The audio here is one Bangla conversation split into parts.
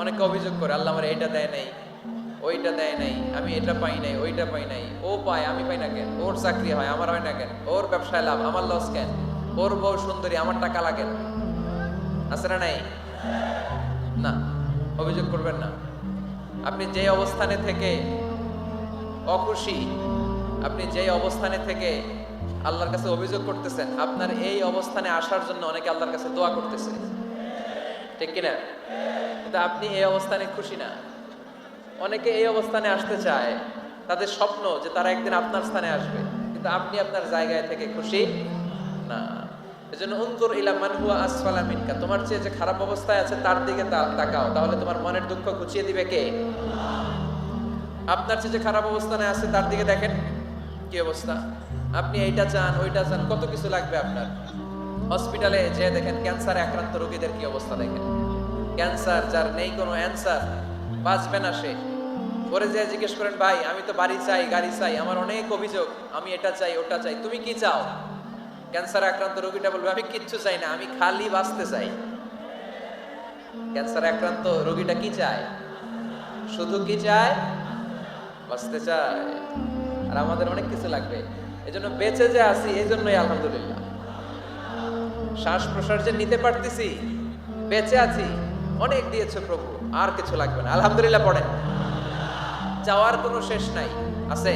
অনেকে অভিযোগ করে, আল্লাহ আমার এটা দেয় নাই, ওইটা দেয় নাই, আমি এটা পাই নাই, ওইটা পাই নাই, ও পায়, আমি পাই না কেন, ওর চাকরি হয়, আমার হয় না কেন, ওর ব্যবসায় লাভ, আমার লস কেন, ওর বউ সুন্দরী, আমার টাকা লাগে আছে না নাই? না, অভিযোগ করবেন না। আপনি যে অবস্থানে থেকে অখুশি, আপনি যে অবস্থানে থেকে আল্লাহর কাছে অভিযোগ করতেছেন, আপনার এই অবস্থানে আসার জন্য অনেকে আল্লাহর কাছে দোয়া করতেছে। ঠিক কিনা? কিন্তু আপনি এই অবস্থানে খুশি না। অনেকে এই অবস্থানে আসতে চায়, তাদের স্বপ্ন যে তারা একদিন আপনার স্থানে আসবে। কিন্তু আপনি আপনার জায়গায় থেকে খুশি না। এজন্য উনজুর ইলা মান হুয়া আসফালা মিনকা। তোমার চেয়ে যে খারাপ অবস্থায় আছে, তার দিকে তাকাও। তাহলে তোমার মনের দুঃখ ঘুচিয়ে দিবে কে? আপনার চেয়ে যে খারাপ অবস্থানে আছে, তার দিকে দেখেন কি অবস্থা। আপনি এইটা চান, ওইটা চান, কত কিছু লাগবে আপনার? হসপিটালে যে দেখেন, ক্যান্সারে আক্রান্ত রোগীদের কি অবস্থা দেখেন। ক্যান্সার, যার নেই কোনো অ্যান্সার, বাঁচবে না সে। পরে যে জিজ্ঞেস করেন, ভাই, আমি তো বাড়ি চাই, গাড়ি চাই, আমার অনেক অভিযোগ, আমি এটা চাই, ওটা চাই, তুমি কি চাও? ক্যান্সারে আক্রান্ত রোগীটা বলবে, আমি কিচ্ছু চাই না, আমি খালি বাঁচতে চাই। ক্যান্সারে আক্রান্ত রোগীটা কি চায়? শুধু কি চায়? বাঁচতে চায়। আর আমাদের অনেক কিছু লাগবে। এজন্য বেঁচে যে আছি এই জন্যই আলহামদুলিল্লাহ। শ্বাস প্রশ্বাস যে নিতে পারতেছি, বেঁচে আছি, অনেক দিয়েছে প্রভু, আর কিছু লাগবে না। আলহামদুলিল্লাহ পড়েন। যাওয়ার কোনো শেষ নাই। আছে?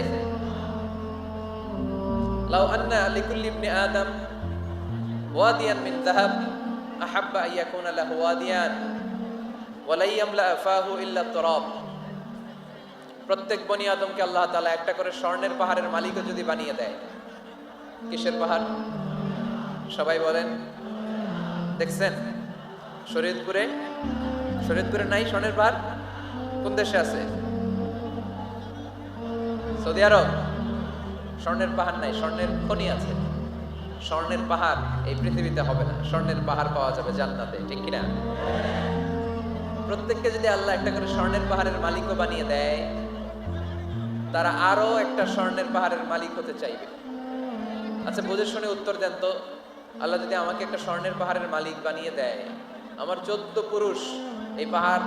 লাউ আন্না লিকুল্লি ইবনি আদম ওয়াদিয়ান মিন যাহাব, আহাব্বা ইয়াকুনা লাহু ওয়াদিয়ান, ওয়া লা ইয়ামলা ফাহু ইল্লা তুরাব প্রত্যেক বনি আদমকে আল্লাহ তাআলা একটা করে স্বর্ণের পাহাড়ের মালিকও যদি বানিয়ে দেয়, কিসের পাহাড়? সবাই বলেন, দেখছেন? শরীয়তপুরে? শরীয়তপুরে নাই, স্বর্ণের পাহাড়? কোন দেশে আছে? Saudi Arab? স্বর্ণের পাহাড় নাই, স্বর্ণের খনি আছে। স্বর্ণের পাহাড় এই পৃথিবীতে হবে না, স্বর্ণের পাহাড় পাওয়া যাবে জান্নাতে, ঠিক কিনা? প্রত্যেককে যদি আল্লাহ একটা করে স্বর্ণের পাহাড়ের মালিকও বানিয়ে দেয়, তারা আরও একটা স্বর্ণের পাহাড়ের মালিক হতে চাইবে। আচ্ছা বুঝে শুনে উত্তর দেন তো। আল্লাহ যদি আমাকে একটা স্বর্ণের পাহাড়ের মালিক বানিয়ে দেয়, আমার চোদ্দ পুরুষ এই পাহাড়,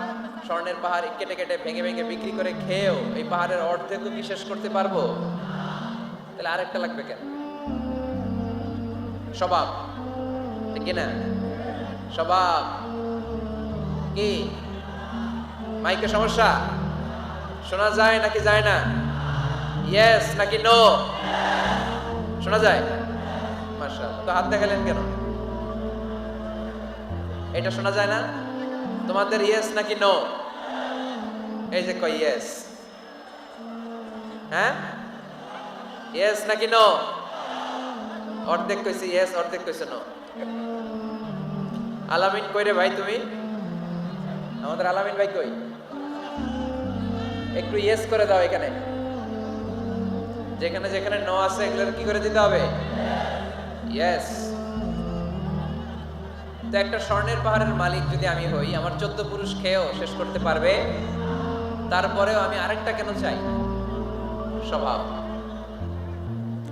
স্বর্ণের পাহাড় কেটে কেটে ভেঙে ভেঙে বিক্রি করে খেয়েও এই পাহাড়ের অর্ধেকও কি শেষ করতে পারব? তাহলে আরেকটা লাগবে কেন? স্বভাব। না স্বভাব। কি? মাইকে সমস্যা? শোনা যায় নাকি যায় না? ইয়েস নাকি নো শোনা যায়? মাশা তো হাত দেখালেন কেন? এটা শোনা যায় না? তোমাদের ইয়েস নাকি নো এই যে কই ইয়েস হ্যাঁ? ইয়েস নাকি নো অর্ধেক কইছি ইয়েস অর্ধেক কইছে নো আলামিন কই রে ভাই তুমি? আমাদের আলামিন ভাই কই? একটু ইয়েস করে দাও এখানে। যেখানে যেখানে ন আছে, এগুলোর কি করে দিতে হবে? ইয়েস তো একটা স্বর্ণের পাহাড়ের মালিক যদি আমি হই, আমার চোদ্দ পুরুষ খেয়েও শেষ করতে পারবে। তারপরেও আমি আরেকটা কেন চাই? স্বভাব।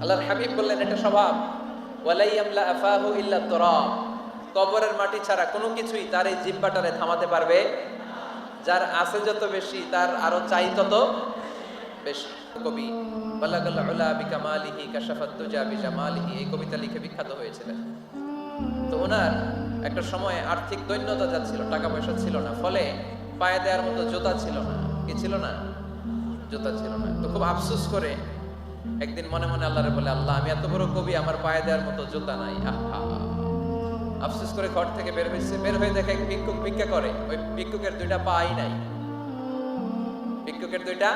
আল্লাহর হাবিব বললেন, এটা স্বভাব। ওয়ালাই আমলা আফাহু ইল্লা তুরাব। কবরের মাটি ছাড়া কোনো কিছুই তার এই জিব্বাটারে থামাতে পারবে। যার আছে যত বেশি, তার আরও চাই তত একদিন মনে মনে আল্লাহরে বলে, আল্লাহ, আমি এত বড় কবি, আমার পায়ে দেওয়ার মতো জুতা নাই। আফসোস করে ঘর থেকে বের হয়েছে। বের হয়ে দেখে ভিক্ষুক ভিক্ষা করে। ওই ভিক্ষুকের দুইটা পাই নাই। ভিক্ষুকের দুইটা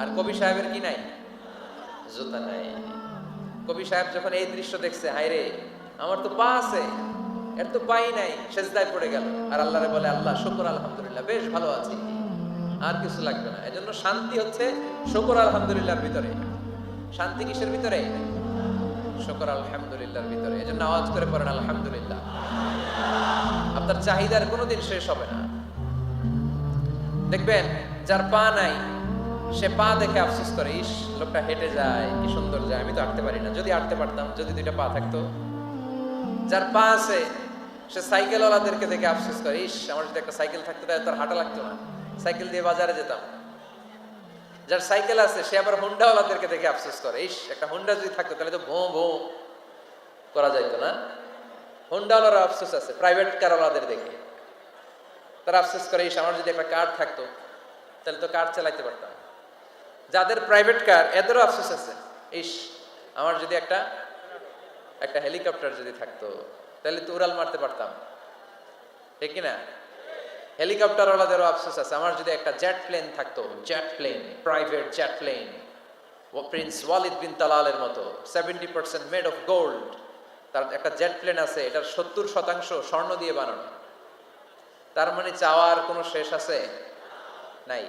আর কবি সাহেবের কি নাই? জুতা নাই। কবি সাহেব যখন এই দৃশ্য দেখছে হায় রে আমার তো পা আছে, এর তো পাই নাই, সেজদায় পড়ে গেল। আর আল্লাহরে বলে, আল্লাহ, শুকর, আলহামদুলিল্লাহ, বেশ ভালো আছি। আর কিছু লাগবে না। এজন্য শান্তি হচ্ছে শুকর, আলহামদুলিল্লাহর ভিতরে। শান্তি কিসের ভিতরে? শুকর, আলহামদুলিল্লাহর ভিতরে। এজন্য আওয়াজ করে পড়েন, আলহামদুলিল্লাহ। আপনার চাহিদার কোনোদিন শেষ হবে না। দেখবেন, যার পা নাই সে পা দেখে আফসোস করে, ইস, লোকটা হেঁটে যায়, কি সুন্দর যায়, আমি তো হাঁটতে পারি না। যদি হাঁটতে পারতাম, যদি দুইটা পা থাকতো। যার পা আছে, সে সাইকেলওয়ালাদেরকে দেখে আফসোস করে, ইস, আমার যদি একটা সাইকেল থাকতো, তাহলে তার হাঁটা লাগতো না। সাইকেল দিয়ে বাজারে যেতাম। যার সাইকেল আছে, সে আবার হুন্ডাওয়ালাদেরকে দেখে আফসোস করে, ইস, একটা হুন্ডা যদি থাকতো, তাহলে তো ভোঁ ভোঁ করা যাইতো না। হুন্ডাওয়ালার আফসোস আছে, প্রাইভেট কারওয়ালাদের দেখে। তারা আফসোস করে, ইস, আমার যদি একটা কার থাকতো, তাহলে তো কার চালাইতে পারতাম? যাদের প্রাইভেট কার এদেরও আফসোস আছে। ইস, আমার যদি একটা একটা হেলিকপ্টার যদি থাকতো, তাহলে তো উড়াল মারতে পারতাম। ঠিক কিনা? হেলিকপ্টারওয়ালাদেরও আফসোস আছে। আমার যদি একটা জেট প্লেন থাকতো jet plane private jet plane prince Walid bin তালালের মতো seventy percent made of gold তার একটা জেট প্লেন আছে, এটার সত্তর শতাংশ স্বর্ণ দিয়ে বানানো। তার মানে চাওয়ার কোনো শেষ আছে? নাই।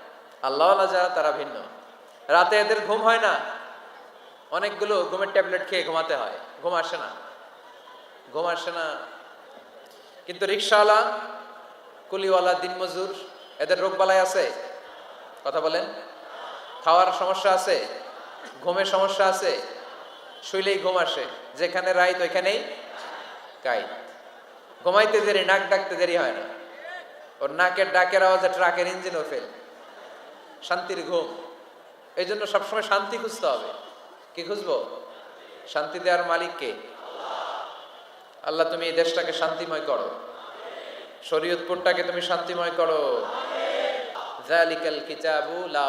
আল্লাহ যারা, তারা ভিন্ন। রাতে এদের ঘুম হয় না। অনেকগুলো ঘুমের ট্যাবলেট খেয়ে ঘুমাতে হয়। ঘুম আসে না। ঘুম আসে না। কিন্তু রিক্সাওয়ালা কুলিওয়ালা, দিনমজুর, এদের রোগ বালাই আছে? কথা বলেন। খাওয়ার সমস্যা আছে? ঘুমের সমস্যা আছে? শুইলেই ঘুম আসে। যেখানে রাইত, ওইখানেই কাই ঘুমাইতে দেরি, নাক ডাকতে দেরি হয় না। ওর নাকের ডাকের আওয়াজে ট্রাকের ইঞ্জিনও ফেল। শান্তির ঘুম। এই জন্য সবসময় শান্তি খুঁজতে হবে। কি খুঁজবো? শান্তি দেওয়ার মালিক কে? আল্লাহ তুমি এই দেশটাকে শান্তিময় করো। শরীয়তপুরটাকে তুমি শান্তিময় করো। জালিকাল লা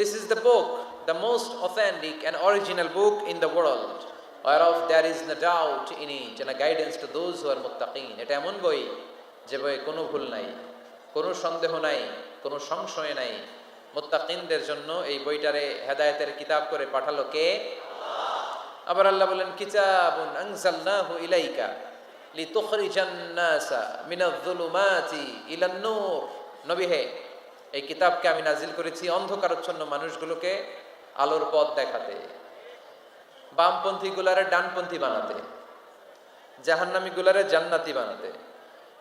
This is the book, the most authentic and original book in the world, whereof there is no doubt in it and a guidance to those who are. এটা এমন বই যে কোনো ভুল নাই। কোনো সন্দেহ নাই, কোনো সংশয় নাই। মুত্তাকিনদের জন্য এই বইটারে হেদায়েতের কিতাব করে পাঠালো কে? আবার আল্লাহ বলেন, কিতাবুন আনজালনাহু ইলাইকা লিতুখরিজান নাসা মিনাজ-যুলুমাতি ইলান নূর। নবী হে, এই কিতাবকে আমি নাজিল করেছি অন্ধকারচ্ছন্ন মানুষগুলোকে আলোর পথ দেখাতে বামপন্থী গুলারে ডানপন্থী বানাতে জাহান্নামী গুলারে জান্নাতি বানাতে।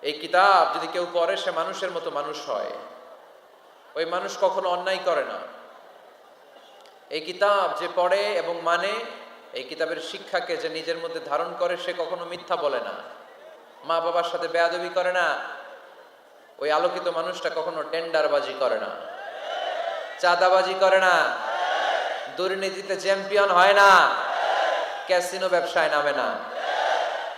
এই কিতাব যদি কেউ পড়ে, সে মানুষের মতো মানুষ হয়। ওই মানুষ কখনো অন্যায় করে না। এই কিতাব যে পড়ে এবং মানে এই কিতাবের শিক্ষাকে যে নিজের মধ্যে ধারণ করে, সে কখনো মিথ্যা বলে না। মা বাবার সাথে বেয়াদবি করে না। ওই আলোকিত মানুষটা কখনো টেন্ডারবাজি করে না। চাঁদাবাজি করে না। দুর্নীতিতে চ্যাম্পিয়ন হয় না। ক্যাসিনো ব্যবসায় নামে না।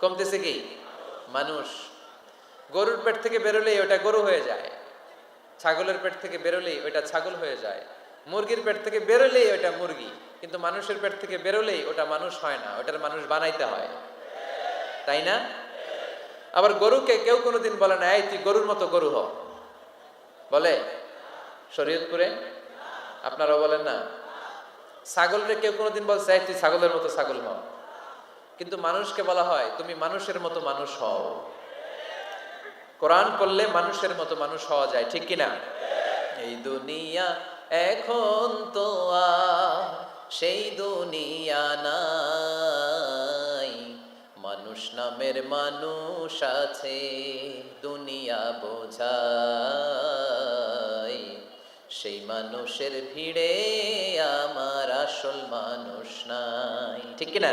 কমতেছে কি? মানুষ। গরুর পেট থেকে বেরোলেই ওটা গরু হয়ে যায়। ছাগলের পেট থেকে বেরোলেই ওটা ছাগল হয়ে যায়। মুরগির পেট থেকে বেরোলেই ওটা মুরগি। কিন্তু মানুষের পেট থেকে বেরোলেই ওটা মানুষ হয় না, ওটার মানুষ বানাইতে হয়। তাই না? আবার গরুকে কেউ কোনোদিন বলে না, এই, তুই গরুর মতো গরু হ। বলে? শরীয়তপুরে? আপনারা বলেন না। ছাগলরে কেউ কোনোদিন বলছে তুই ছাগলের মতো ছাগল হ। কিন্তু মানুষকে বলা হয়, তুমি মানুষের মতো মানুষ হও। কোরআন করলে মানুষের মতো মানুষ হওয়া যায়, ঠিক কিনা? এই দুনিয়া এখন তো সেই দুনিয়া নাই। মানুষ নামের মানুষ আছে, দুনিয়া বোঝাই। সেই মানুষের ভিড়ে আমার আসল মানুষ নাই, ঠিক কিনা?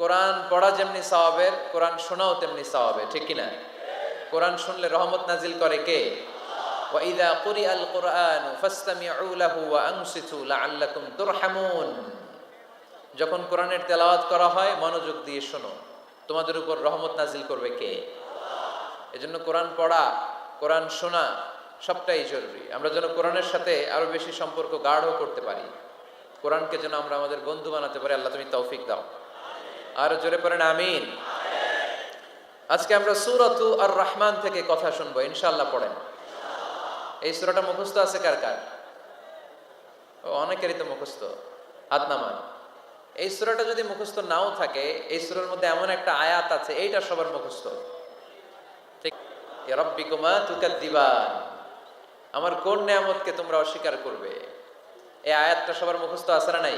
কোরআন পড়া যেমনি সওয়াবের কোরআন শোনাও তেমনি সওয়াবের ঠিক কিনা কোরআন শুনলে রহমত নাজিল করে কে وإذا قرئ القرآن فاستمعوا له وأنصتوا لعلكم ترحمون যখন কোরআনের তেলাওয়াত করা হয় মনোযোগ দিয়ে শোনো তোমাদের উপর রহমত নাজিল করবে কে এজন্য কোরআন পড়া কোরআন শোনা সবটাই জরুরি আমরা যেন কোরআনের সাথে আরো বেশি সম্পর্ক গাঢ় করতে পারি কোরআনকে যেন আমরা আমাদের বন্ধু বানাতে পারি আল্লাহ তুমি তৌফিক দাও আর জোরে পড়েন, আমিন। আজকে আমরা সুরতু আর রহমান থেকে কথা শুনব, ইনশাআল্লাহ পড়েন। এই সুরাটা মুখস্থ আছে কার কার? অনেকেরই তো মুখস্থ, হাত নামান। এই সুরাটা যদি মুখস্থ নাও থাকে, এই সুরার মধ্যে এমন একটা আয়াত আছে, এইটা সবার মুখস্থ। ঠিক রব্বিকুমা তুকাদ্দিবান, আমার কোন নিয়ামতকে তোমরা অস্বীকার করবে? এই আয়াতটা সবার মুখস্থ আছে না নাই?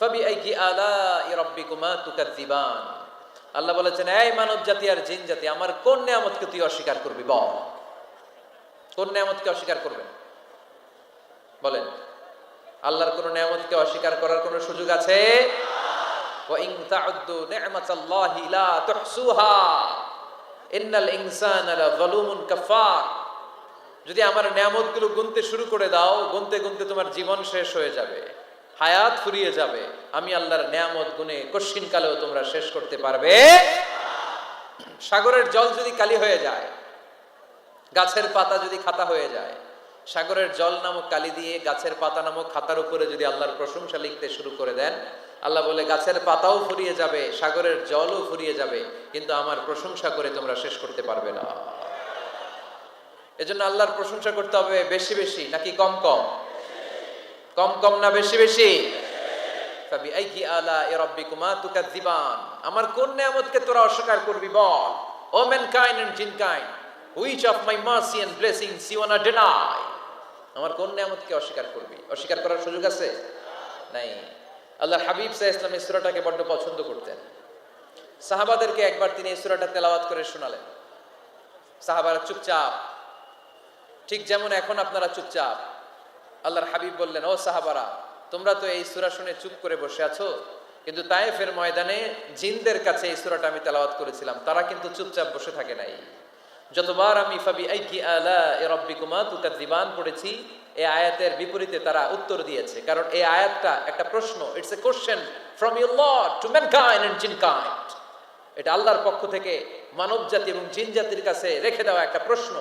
ফাবি আইকি আলা রব্বিকুমা তুকাদ্দিবান আল্লাহ বলেছেন এই মানব জাতি আর জিন জাতি আমার কোন নিয়ামতকে তুই অস্বীকার করবি বল কোন নিয়ামতকে অস্বীকার করবেন বলেন আল্লাহর কোন নিয়ামতকে অস্বীকার করার কোন সুযোগ আছে وَإِن تَعُدُّوا نِعْمَةَ اللَّهِ لَا تُحْصُوهَا إِنَّ الْإِنسَانَ لَظَلُومٌ كَفَّارٌ যদি আমার নিয়ামতগুলো গুনতে শুরু করে দাও গুনতে গুনতে তোমার জীবন শেষ হয়ে যাবে হায়াত ফুরিয়ে যাবে। আমি আল্লাহর নিয়ামত গুনে কশিন কালেও তোমরা শেষ করতে পারবে। সাগরের জল যদি কালি হয়ে যায়, গাছের পাতা যদি খাতা হয়ে যায়, সাগরের জল নামক কালি দিয়ে গাছের পাতা নামক খাতার উপরে যদি আল্লাহর প্রশংসা লিখতে শুরু করে দেন, আল্লাহ বলে, গাছের পাতাও ফুরিয়ে যাবে, সাগরের জলও ফুরিয়ে যাবে, কিন্তু আমার প্রশংসা করে তোমরা শেষ করতে পারবে না। এজন্য আল্লাহর প্রশংসা করতে হবে বেশি বেশি, নাকি কম কম? কম কম না বেশি বেশি। আমার কোন নিয়ামতকে তোরা অস্বীকার করবি বল? O mankind and jinnkind which of my mercy and blessings you wanna deny আমার কোন নিয়ামতকে অস্বীকার করবি? অস্বীকার করার সুযোগ আছে? নাই। আল্লাহ হাবিব সাহ ইসলাম এই সূরাটাকে বড্ড পছন্দ করতেন। সাহাবাদেরকে একবার তিনি এই সুরাটা তেলাওয়াত করে শোনালেন। সাহাবারা চুপচাপ। ঠিক যেমন এখন আপনারা চুপচাপ। আল্লাহর হাবিব বললেন, ও সাহাবারা, তোমরা তো এই সুরা শুনে চুপ করে বসে আছো। কিন্তু তায়েফের ময়দানে জিনদের কাছে এই সুরাটা আমি তেলাওয়াত করেছিলাম। তারা কিন্তু চুপচাপ বসে থাকে নাই। যতবার আমি ফাবি আইকি আলা এ রব্বিকুমা তুকাদ্দিবান পড়েছি এই আয়াতের বিপরীতে তারা উত্তর দিয়েছে। কারণ এই আয়াতটা একটা প্রশ্ন it's a question from your lord to mankind and jinnkind. এটা আল্লাহর পক্ষ থেকে মানব জাতি এবং জিন জাতির কাছে রেখে দেওয়া একটা প্রশ্ন।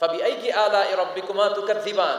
ফাবি আইকি আলা এ রব্বিকুমা তুকাদ্দিবান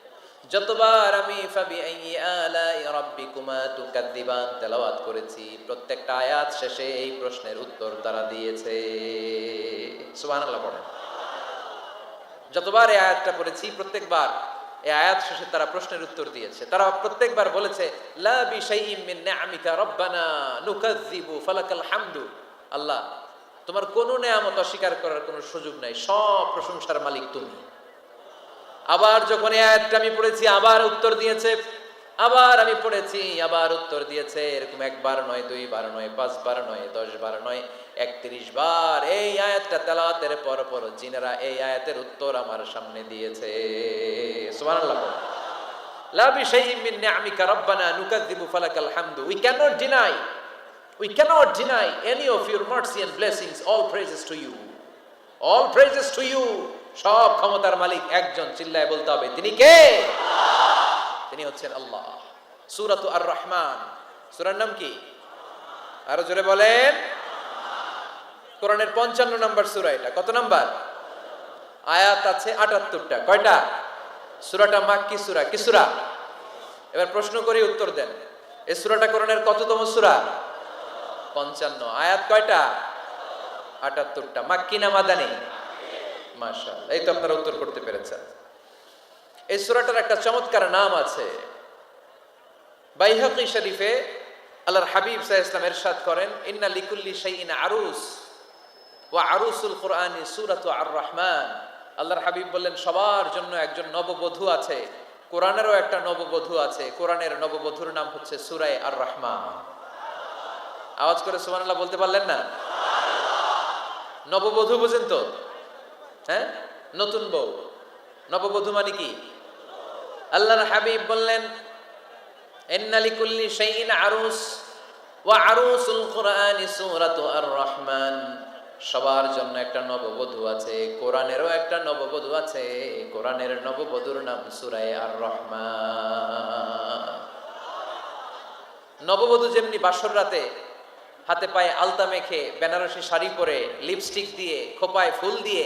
যতবার আমি ফাবি তুকাদ্দিবান তেলাওয়াত করেছি, প্রত্যেকটা আয়াত শেষে এই প্রশ্নের উত্তর তারা দিয়েছে। সুবহানাল্লাহ পড়েন। যতবার এই আয়াতটা পড়েছি, প্রত্যেকবার এই আয়াত শেষে তারা প্রশ্নের উত্তর দিয়েছে। তারা প্রত্যেকবার বলেছে, লা বিশাইইম মিন নিআমিকা রব্বানা নুকাযযিবু ফালাকাল হামদু। আল্লাহ, তোমার কোনো নেয়ামত অস্বীকার করার কোনো সুযোগ নাই, সব প্রশংসার মালিক তুমি। আবার যখন আয়াতটা আমি পড়েছি, আবার উত্তর দিয়েছে। আবার আমি পড়েছি, আবার উত্তর দিয়েছে। এরকম একবার নয় দুই দুইবার নয় পাঁচ পাঁচবার নয় দশ বার নয়, একত্রিশ বার। এই আয়াতটা তেলাওয়াতের পর পর জিনেরা এই আয়াতের উত্তর আমার সামনে দিয়েছে। সুবহানাল্লাহ। লা বিশাইইম মিন নিআমিকা রাব্বানা নুকাযযিবু ফালাকাল হামদু। We can't deny we can't deny any of your mercy and blessings all praises to you all praises to you সব ক্ষমতার মালিক একজন, চিল্লায় বলতে হবে। তিনি কে? তিনি হচ্ছেন আল্লাহ। সুরাত আর রহমান সুরার নাম কি? আরও জোরে বলেন। কোরআনের পঞ্চান্ন নম্বর সুরা এটা। কত আয়াত আছে আটাত্তরটা। কয়টা? সুরাটা মাক্কি সুরা। কি সুরা? এবার প্রশ্ন করে, উত্তর দেন। এই সুরাটা কোরআনের কততম সুরা? পঞ্চান্ন। আয়াত কয়টা? আটাত্তরটা। মাক্কি না মাদানি? মাশাল এই তো আপনারা উত্তর করতে পেরেছেন। এই সুরাটার একটা চমৎকার নাম আছে। বাইহাকি শরীফে আল্লাহর হাবিব সাহ ইসলাম এরশাদ করেন, ইন্না লিকুল্লি আরুস, ওয়া আরুসুল কোরআনি সুরাত আর রহমান আল্লাহর হাবিব বললেন, সবার জন্য একজন নববধূ আছে, কোরআনেরও একটা নববধূ আছে, কোরআনের নববধূর নাম হচ্ছে সুরায় আর রহমান আওয়াজ করে সুবহানাল্লাহ বলতে পারলেন না? নববধূ বুঝেন তো? হ্যাঁ? নতুন বউ। নববধূ মানে কি? আল্লাহর হাবিব বললেন এন্নালি কুল্লি শাইইন আরুস, ওয়া আরুসুল কোরআনি সূরাতু আর রহমান সবার জন্য একটা নববধূ আছে, কোরআনেরও একটা নববধূ আছে, কোরআনের নববধূর নাম সূরায়ে আর রহমান নববধূ যেমনি বাসর রাতে হাতে পায়ে আলতা মেখে বেনারসি শাড়ি পরে লিপস্টিক দিয়ে, খোপায় ফুল দিয়ে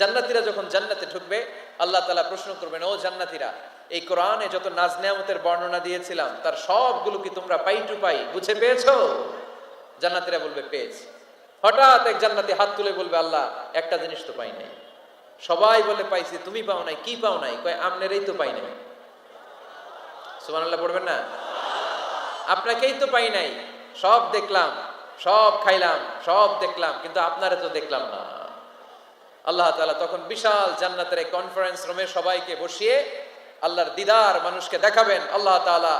জান্নাতীরা যখন জান্নাতে ঢুকবে, আল্লাহ তালা প্রশ্ন করবেন, ও জান্নাতীরা, এই কোরআনে যত নাজ বর্ণনা দিয়েছিলাম, তার সবগুলো কি তোমরা পাই টু পাই? বুঝে পেয়েছ? জান্নাতীরা বলবে, পেয়েছি। হঠাৎ এক জান্নাতি হাত তুলে বলবে, আল্লাহ, একটা জিনিস তো পাই নাই। সবাই বলে, পাইছি, তুমি পাও নাই, কি পাও নাই? কয়, আমনেরই তো পাই নাই। সুবহানাল্লাহ পড়বেন না? আপনাকেই তো পাই নাই। সব দেখলাম, সব খাইলাম, সব দেখলাম, কিন্তু আপনারে তো দেখলাম না। আল্লাহ তাআলা তখন বিশাল জান্নাতের এই কনফারেন্স রুমে সবাইকে বসিয়ে আল্লাহর দিদার মানুষকে দেখাবেন। আল্লাহ তাআলা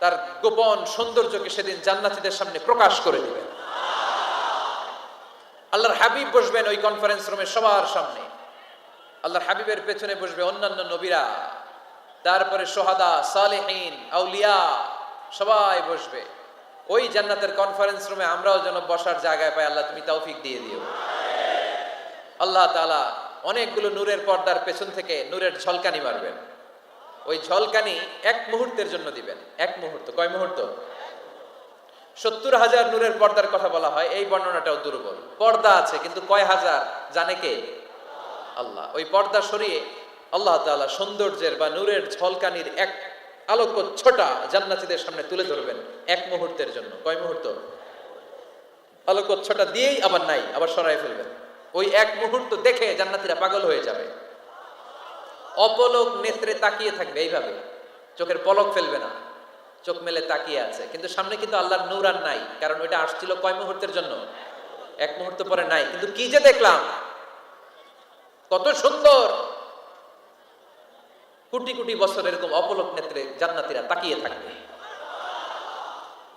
তার গোপন সৌন্দর্যকে সেদিন জান্নাতীদের সামনে প্রকাশ করে দিবেন। আল্লাহর হাবিব বসবেন ওই কনফারেন্স রুমে সবার সামনে। আল্লাহর হাবিবের পেছনে বসবে অন্যান্য নবীরা। তারপরে সোহাদা, সালেহীন, আউলিয়া সবাই বসবে। ওই জান্নাতের কনফারেন্স রুমে আমরাও যেন বসার জায়গায় পাই, আল্লাহ তুমি তৌফিক দিয়ে দিও। আল্লাহ তাআলা অনেকগুলো নূরের পর্দার পেছন থেকে নূরের ঝলকানি মারবেন। ওই ঝলকানি এক মুহূর্তের জন্য দিবেন। এক মুহূর্ত। কয় মুহূর্ত? সত্তর হাজার নূরের পর্দার কথা বলা হয়, এই বর্ণনাটাও দুর্বল। পর্দা আছে, কিন্তু কয় হাজার? জানে কে? আল্লাহ। ওই পর্দা সরিয়ে আল্লাহ তাআলা সৌন্দর্যের বা নূরের ঝলকানির এক আলোক ছোটা জান্নাতীদের সামনে তুলে ধরবেন এক মুহূর্তের জন্য। কয় মুহূর্ত? আলোক ছোটা দিয়েই আবার নাই, আবার সরাই ফেলবেন। ওই এক মুহূর্ত দেখে জান্নাতীরা পাগল হয়ে যাবে। অপলক নেত্রে তাকিয়ে থাকবে এইভাবে। চোখের পলক ফেলবে না। চোখ মেলে তাকিয়ে আছে। কিন্তু সামনে কিন্তু আল্লাহর নূর আর নাই, কারণ ওইটা আসছিল কয় মুহূর্তের জন্য? এক মুহূর্ত পরে নাই। কিন্তু কি যে দেখলাম? কত সুন্দর! কোটি কোটি বছর এরকম অপলক নেত্রে জান্নাতীরা তাকিয়ে থাকবে।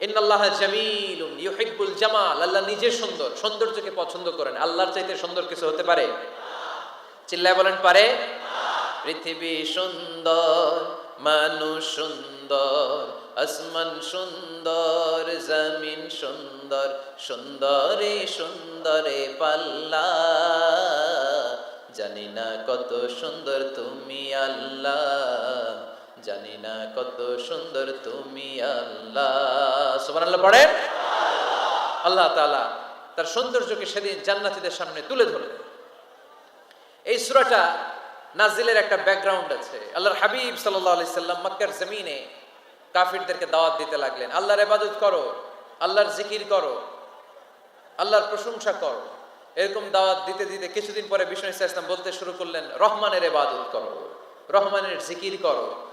ইন্নাল্লাহ জামিলুন ইউহিব্বুল জামাল, আল্লাহ নিজে সুন্দর, সৌন্দর্যকে পছন্দ করেন। আল্লাহর চাইতে সুন্দর কিছু হতে পারে? চিল্লায় বলেন, পারে? পৃথিবী সুন্দর, মানুষ সুন্দর, আসমান সুন্দর, জমিন সুন্দর, সুন্দরে সুন্দরে পাল্লা। জানি না কত সুন্দর তুমি আল্লাহ। জানি না কত সুন্দর তুমি আল্লাহ। পড়েন। আল্লাহ তাআলা তার সৌন্দর্যকে সেদিন জান্নাতীদের সামনে তুলে ধরলেন। এই সুরাটা নাজিলের একটা ব্যাকগ্রাউন্ড আছে। আল্লাহর হাবিব সাল্লাহ আলি সাল্লাম মক্কার জমিনে কাফিরদেরকে দাওয়াত দিতে লাগলেন। আল্লাহর এবাদত করো, আল্লাহর জিকির করো, আল্লাহর প্রশংসা করো। এরকম দাওয়াত দিতে দিতে কিছুদিন পরে বিষ্ণু ইসলাম বলতে শুরু করলেন, রহমানের এবাদত করো, রহমানের জিকির করো।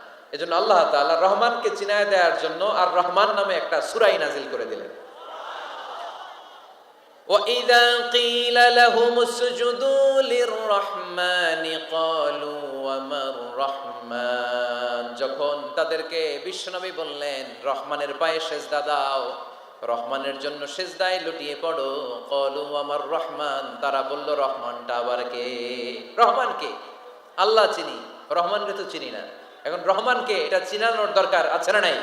এজন্য আল্লাহ তাআলা রহমানকে চিনায় দেওয়ার জন্য আর রহমান নামে একটা সুরাই নাজিল করে দিলেন وإذا قيل لهم اسجدوا للرحمن قالوا وما الرحمن যখন তাদেরকে বিশ্বনবী বললেন রহমানের পায়ে সেজদা দাও রহমানের জন্য সেজদায় লুটিয়ে পড়ো কলু আমার রহমান তারা বলল রহমানটা আবার কে রহমান কে আল্লাহ চিনি রহমানকে তো চিনি না এখন রহমানকে এটা চিনানোর দরকার আছে না নাই?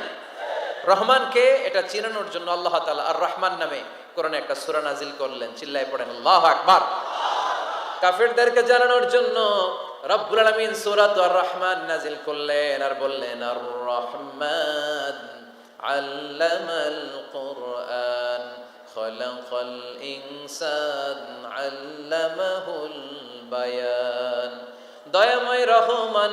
রহমানকে এটা চিনানোর জন্য আল্লাহ তাআলা আর রহমান নামে কোরআনে একটা সূরা নাজিল করলেন। চিল্লায় পড়েন, আল্লাহু আকবার। কাফেরদেরকে জানানোর জন্য রব্বুল আলামিন সূরাত আর রহমান নাজিল করলেন আর বললেন, আর রহমান আল্লামাল কুরআন, খলাকাল ইনসান আল্লামাহুল বায়ান। দয়াময় রহমান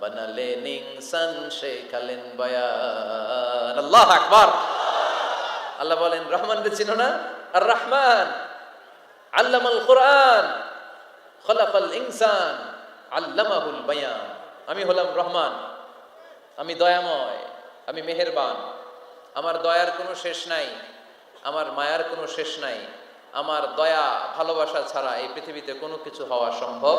বানালেন ইনসান শেখালেন বায়ান আল্লাহ আকবার আল্লাহ বলেন রহমান রে চিনো না আর রহমান আল্লামাল কোরআন খলাকাল ইনসান আল্লামাহুল বায়ান আমি হলাম রহমান আমি দয়াময় আমি মেহেরবান আমার দয়ার কোনো শেষ নাই আমার মায়ার কোনো শেষ নাই আমার দয়া ভালোবাসা ছাড়া এই পৃথিবীতে কোনো কিছু হওয়া সম্ভব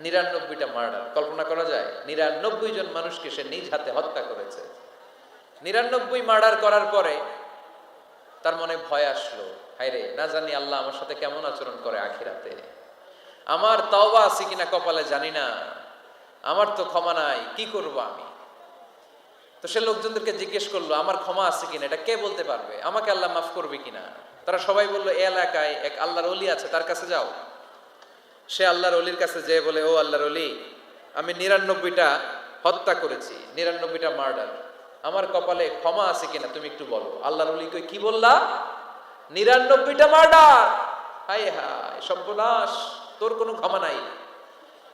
নিরানব্বইটা মার্ডার, কল্পনা করা যায়? নিরানব্বই জন মানুষকে সে নিজ হাতে হত্যা করেছে। নিরানব্বই মার্ডার করার পরে তার মনে ভয় আসলো হাইরে না জানি আল্লাহ আমার সাথে কেমন আচরণ করে আখিরাতে। আমার তাওবা আছে কিনা কপালে জানি না। আমার তো ক্ষমা নাই, কি করব আমি? তো সে লোকজনদেরকে জিজ্ঞেস করল, আমার ক্ষমা আছে কিনা? এটা কে বলতে পারবে? আমাকে আল্লাহ মাফ করবে কিনা? তারা সবাই বলল এলাকায় এক আল্লাহর অলি আছে, তার কাছে যাও। সে আল্লাহর অলির কাছে যেয়ে বলে, ও আল্লাহর অলি, আমি নিরানব্বইটা হত্যা করেছি, নিরানব্বইটা মার্ডার। আমার কপালে ক্ষমা আছে কিনা তুমি একটু বলো। আল্লাহর অলি কই কি বললা? নিরানব্বইটা মার্ডার? হাই হাই সর্বনাশ, তোর কোনো ক্ষমা নাই।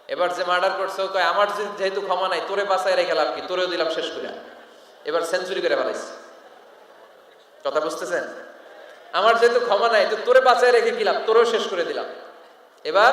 এবার যে মার্ডার করছে, ও কয়, আমার যেহেতু ক্ষমা নাই, তোরে বাঁচায় রেখে লাভ কি? তোরেও দিলাম শেষ করে এবার সেঞ্চুরি করে ফেলাইছে। কথা বুঝতেছেন? আমার যেহেতু ক্ষমা নাই, তো তোরে বাঁচায় রেখে লাভ? তোরেও শেষ করে দিলাম। এবার